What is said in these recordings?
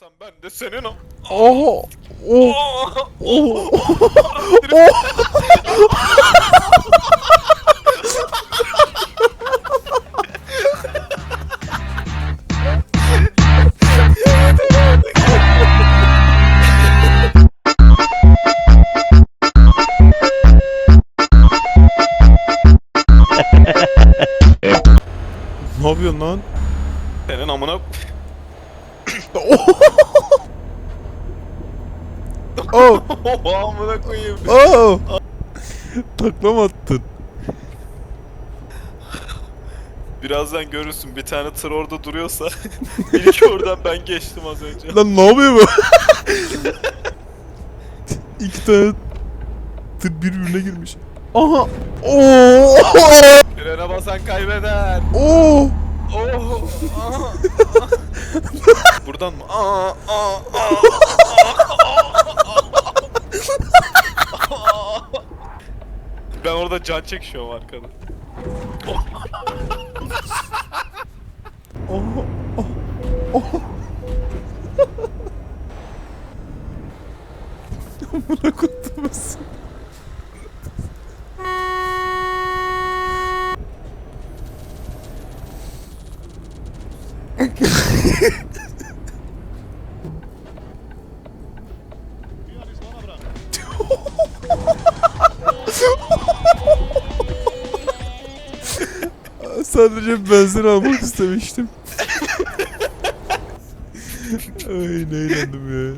Sen ben de senin o. Oha. Oh. Oh. Ne yapıyorsun lan? Senin amına... Oh. Oha amına koyayım. Oh. Takla mı attın? Birazdan görürsün bir tane tır orada duruyorsa ilk oradan ben geçtim az önce. Lan ne yapıyor bu? İki tane tır birbirine girmiş. Aha. Oo. Frene basan kaybeder. Oo. Oh. Aha. Buradan mı? Aa, aa, aa, ben orada can çekişiyorum arkada. Aha. Oh. Amına koyduğumuz. Sadece benzin almak istemiştim. Ay ne eğlendim ya.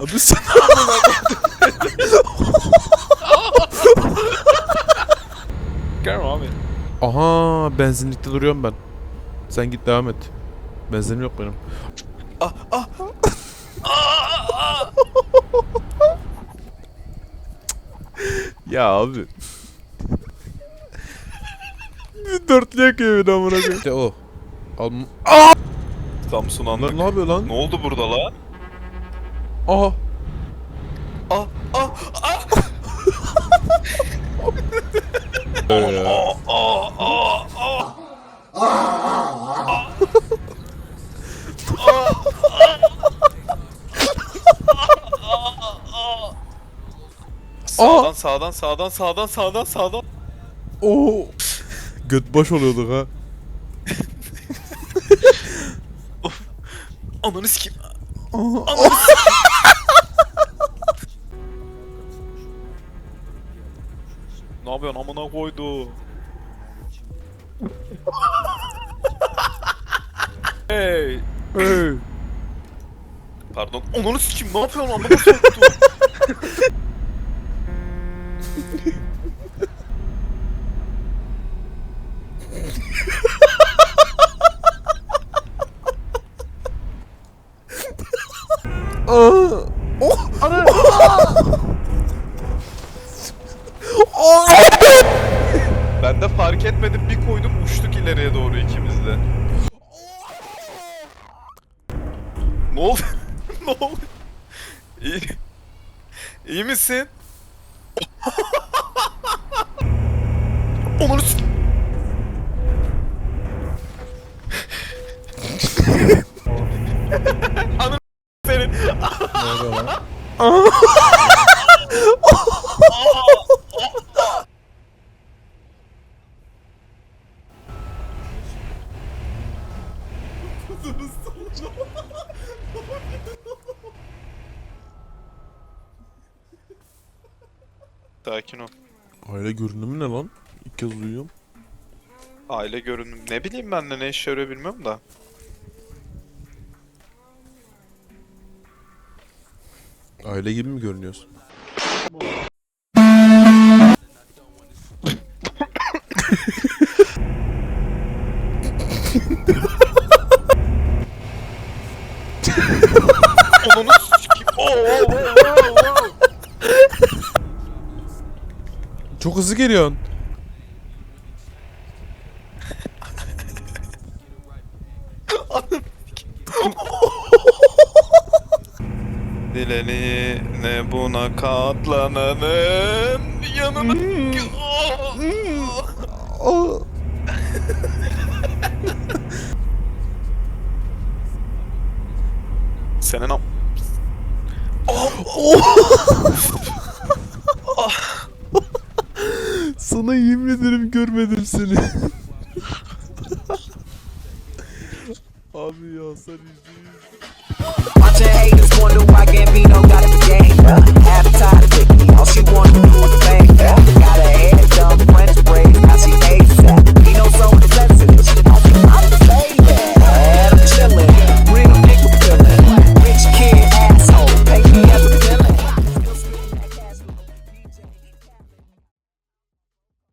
Abi sen... Gelme abi. Aha benzinlikte duruyorum ben. Sen git devam et. Benzinim yok benim. Ah ah. Ya abi. Dörtlü yakıyor bir de amına koyayım. İşte o. Al... Samsun Lan anlık. ne yapıyor lan? Ne oldu burada lan? Aha. Ah ah ah. Ah ah ah ah. Sağdan sağdan sağdan sağdan sağdan sağdan. Oo. Göt baş oluyorduk ha. Ananı sikeyim. Aha. Ne yapıyorsun amına koydu. hey. Hey. Pardon. Ananı sikeyim ne yapıyorsun amına soktu. Ben de fark etmedim bir koydum uçtuk ileriye doğru ikimiz de. Ne oldu? ne oldu? İyi. İyi misin? Onları Ananı senin. Sakin ol. Aile görünümü ne lan? İlk kez duyuyorum. Aile görünüm. Ne bileyim ben de ne işe yarıyor bilmiyorum da. Aile gibi mi görünüyorsun? Çok hızlı geliyorsun. Dileni ne buna katlananın yanına... Aa. Senin am... Sana yemin ederim görmedim seni. Abi ya sen yüzde